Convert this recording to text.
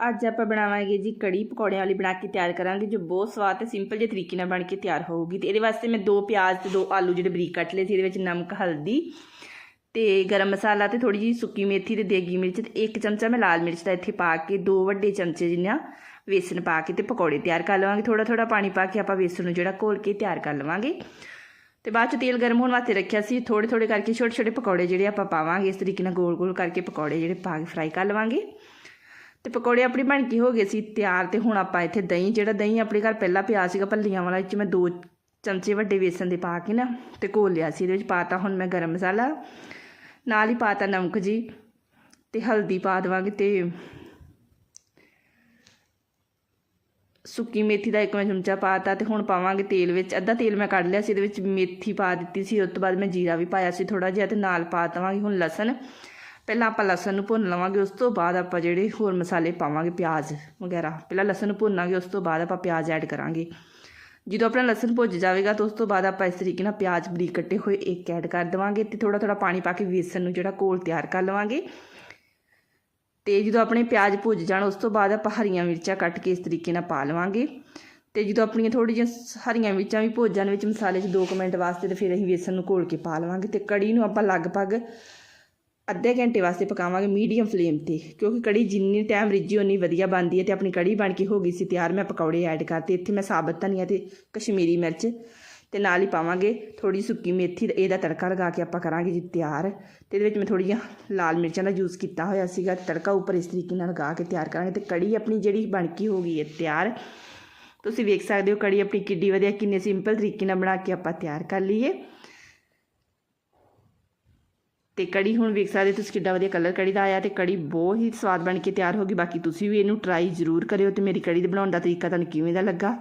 ਅੱਜ ਆਪਾਂ ਬਣਾਵਾਂਗੇ ਜੀ ਕੜੀ ਪਕੌੜਿਆਂ ਵਾਲੀ ਬਣਾ ਕੇ ਤਿਆਰ ਕਰਾਂਗੇ, ਜੋ ਬਹੁਤ ਸਵਾਦ ਤੇ ਸਿੰਪਲ ਜਿਹੇ ਤਰੀਕੇ ਨਾਲ ਬਣ ਕੇ ਤਿਆਰ ਹੋਊਗੀ। ਤੇ ਇਹਦੇ ਵਾਸਤੇ ਮੈਂ ਦੋ ਪਿਆਜ਼ ਤੇ ਦੋ ਆਲੂ ਜਿਹੜੇ ਬਰੀਕ ਕੱਟ ਲਏ ਸੀ, ਇਹਦੇ ਵਿੱਚ ਨਮਕ, ਹਲਦੀ ਤੇ ਗਰਮ ਮਸਾਲਾ ਤੇ ਥੋੜੀ ਜਿਹੀ ਸੁੱਕੀ ਮੇਥੀ ਤੇ ਦੇਗੀ ਮਿਰਚ ਤੇ ਇੱਕ ਚਮਚਾ ਮੈਂ ਲਾਲ ਮਿਰਚ ਦਾ ਇੱਥੇ ਪਾ ਕੇ, ਦੋ ਵੱਡੇ ਚਮਚੇ ਜਿੰਨਾ ਵੇਸਣ ਪਾ ਕੇ ਤੇ ਪਕੌੜੇ ਤਿਆਰ ਕਰ ਲਵਾਂਗੇ। ਥੋੜਾ ਥੋੜਾ ਪਾਣੀ ਪਾ ਕੇ ਆਪਾਂ ਵੇਸਣ ਨੂੰ ਜਿਹੜਾ ਘੋਲ ਕੇ ਤਿਆਰ ਕਰ ਲਵਾਂਗੇ। ਤੇ ਬਾਅਦ ਚ ਤੇਲ ਗਰਮ ਹੋਣ ਵਾਸਤੇ ਰੱਖਿਆ ਸੀ ਥੋੜੇ ਥੋੜੇ ਕਰਕੇ ਛੋਟੇ ਛੋਟੇ ਪਕੌੜੇ ਜਿਹੜੇ ਆਪਾਂ ਪਾਵਾਂਗੇ, ਇਸ ਤਰੀਕੇ ਨਾਲ ਗੋਲ ਗੋਲ ਕਰਕੇ ਪਕੌੜੇ ਜਿਹੜੇ ਪਾ ਕੇ ਫਰਾਈ ਕਰ ਲਵਾਂਗੇ। ਤੇ ਪਕੌੜੇ ਆਪਣੀ ਬਣ ਕੇ ਹੋ ਗਏ ਸੀ ਤਿਆਰ ਤੇ ਹੁਣ ਆਪਾਂ ਇੱਥੇ ਦਹੀਂ, ਜਿਹੜਾ ਦਹੀਂ ਆਪਣੇ ਘਰ ਪਹਿਲਾਂ ਪਿਆ ਸੀਗਾ ਭੱਲੀਆਂ ਵਾਲਾ, ਵਿੱਚ ਮੈਂ ਦੋ ਚਮਚੇ ਵੱਡੇ ਵੇਸਣ ਦੇ ਪਾ ਕੇ ਨਾ ਤੇ ਘੋਲ ਲਿਆ ਸੀ। ਇਹਦੇ ਵਿੱਚ ਪਾਤਾ ਹੁਣ ਮੈਂ ਗਰਮ ਮਸਾਲਾ, ਨਾਲ ਹੀ ਪਾਤਾ ਨਮਕ ਜੀ ਤੇ ਹਲਦੀ ਪਾ ਦੇਵਾਂਗੇ ਤੇ ਸੁੱਕੀ ਮੇਥੀ ਦਾ ਇੱਕ ਮੈਂ ਚਮਚਾ ਪਾਤਾ ਤੇ ਹੁਣ ਪਾਵਾਂਗੇ ਤੇਲ ਵਿੱਚ। ਅੱਧਾ ਤੇਲ ਮੈਂ ਕੱਢ ਲਿਆ ਸੀ, ਇਹਦੇ ਵਿੱਚ ਮੇਥੀ ਪਾ ਦਿੱਤੀ ਸੀ, ਉਸ ਤੋਂ ਬਾਅਦ ਮੈਂ ਜੀਰਾ ਵੀ ਪਾਇਆ ਸੀ ਥੋੜਾ ਜਿਹਾ ਤੇ ਨਾਲ ਪਾ ਦੇਵਾਂਗੇ ਹੁਣ ਲਸਣ। ਪਹਿਲਾਂ ਆਪਾਂ ਲਸਣ ਨੂੰ ਭੁੰਨ ਲਵਾਂਗੇ, ਉਸ ਤੋਂ ਬਾਅਦ ਆਪਾਂ ਜਿਹੜੇ ਹੋਰ ਮਸਾਲੇ ਪਾਵਾਂਗੇ, ਪਿਆਜ਼ ਵਗੈਰਾ। ਪਹਿਲਾਂ ਲਸਣ ਨੂੰ ਭੁੰਨਾਂਗੇ, ਉਸ ਤੋਂ ਬਾਅਦ ਆਪਾਂ ਪਿਆਜ਼ ਐਡ ਕਰਾਂਗੇ। ਜਦੋਂ ਆਪਣਾ ਲਸਣ ਭੁੱਜ ਜਾਵੇਗਾ, ਤਾਂ ਉਸ ਤੋਂ ਬਾਅਦ ਆਪਾਂ ਇਸ ਤਰੀਕੇ ਨਾਲ ਪਿਆਜ਼ ਬਰੀਕ ਕੱਟੇ ਹੋਏ ਇੱਕ ਐਡ ਕਰ ਦੇਵਾਂਗੇ ਤੇ ਥੋੜਾ ਥੋੜਾ ਪਾਣੀ ਪਾ ਕੇ ਵੇਸਣ ਨੂੰ ਜਿਹੜਾ ਘੋਲ ਤਿਆਰ ਕਰ ਲਵਾਂਗੇ। ਤੇ ਜਦੋਂ ਆਪਣੇ ਪਿਆਜ਼ ਭੁੱਜ ਜਾਣ, ਉਸ ਤੋਂ ਬਾਅਦ ਆਪਾਂ ਹਰੀਆਂ ਮਿਰਚਾਂ ਕੱਟ ਕੇ ਇਸ ਤਰੀਕੇ ਨਾਲ ਪਾ ਲਵਾਂਗੇ। ਤੇ ਜਦੋਂ ਆਪਣੀਆਂ ਥੋੜੀ ਜਿਹੀਆਂ ਹਰੀਆਂ ਮਿਰਚਾਂ ਵੀ ਭੁੱਜ ਜਾਣ ਵਿੱਚ ਮਸਾਲੇ 'ਚ 2 ਮਿੰਟ ਵਾਸਤੇ, ਤੇ ਫਿਰ ਅਸੀਂ ਵੇਸਣ ਨੂੰ ਘੋਲ ਕੇ ਪਾ ਲਵਾਂਗੇ। ਤੇ ਕੜੀ ਨੂੰ ਆਪਾਂ ਲਗਭਗ ਅੱਧੇ ਘੰਟੇ ਵਾਸਤੇ ਪਕਾਵਾਂਗੇ ਮੀਡੀਅਮ ਫਲੇਮ ਤੇ, ਕਿਉਂਕਿ ਕੜੀ ਜਿੰਨੀ ਟਾਈਮ ਰਿੱਝੀ ਉਨੀ ਵਧੀਆ ਬਣਦੀ ਹੈ ਤੇ ਆਪਣੀ ਕੜੀ ਬਣ ਕੇ ਹੋ ਗਈ ਸੀ ਤਿਆਰ, ਮੈਂ ਪਕੌੜੇ ਐਡ ਕਰਤੇ, ਇੱਥੇ ਮੈਂ ਸਾਬਤ ਧਨੀਆ ਤੇ ਕਸ਼ਮੀਰੀ ਮਿਰਚ ਤੇ ਨਾਲ ਹੀ ਪਾਵਾਂਗੇ ਥੋੜੀ ਸੁੱਕੀ ਮੇਥੀ, ਇਹਦਾ ਤੜਕਾ ਲਗਾ ਕੇ ਆਪਾਂ ਕਰਾਂਗੇ ਜੀ ਤਿਆਰ ਤੇ ਇਹਦੇ ਵਿੱਚ ਮੈਂ ਥੋੜ੍ਹੀਆਂ ਲਾਲ ਮਿਰਚਾਂ ਦਾ ਯੂਜ਼ ਕੀਤਾ ਹੋਇਆ ਸੀਗਾ, ਤੜਕਾ ਉੱਪਰ ਇਸ ਤਰੀਕੇ ਨਾਲ ਲਗਾ ਕੇ ਤਿਆਰ ਕਰਾਂਗੇ ਤੇ ਕੜੀ ਆਪਣੀ ਜਿਹੜੀ ਬਣ ਕੇ ਹੋ ਗਈ ਹੈ ਤਿਆਰ, ਤੁਸੀਂ ਵੇਖ ਸਕਦੇ ਹੋ ਕੜੀ ਆਪਣੀ ਕਿੱਡੀ ਵਧੀਆ, ਕਿੰਨੇ ਸਿੰਪਲ ਤਰੀਕੇ ਨਾਲ ਬਣਾ ਕੇ ਆਪਾਂ ਤਿਆਰ ਕਰ ਲਈਏ। ਤੇ ਕੜੀ ਹੁਣ ਵੇਖ ਸਕਦੇ ਤੁਸੀਂ ਕਿੱਡਾ ਵਧੀਆ ਕਲਰ ਕੜੀ ਦਾ ਆਇਆ ਤੇ ਕੜੀ ਬਹੁਤ ਹੀ ਸਵਾਦ ਬਣ ਕੇ ਤਿਆਰ ਹੋ ਗਈ। ਬਾਕੀ ਤੁਸੀਂ ਵੀ ਇਹਨੂੰ ਟਰਾਈ ਜ਼ਰੂਰ ਕਰਿਓ ਤੇ ਮੇਰੀ ਕੜੀ ਦੇ ਬਣਾਉਣ ਦਾ ਤਰੀਕਾ ਤੁਹਾਨੂੰ ਕਿਵੇਂ ਦਾ ਲੱਗਾ?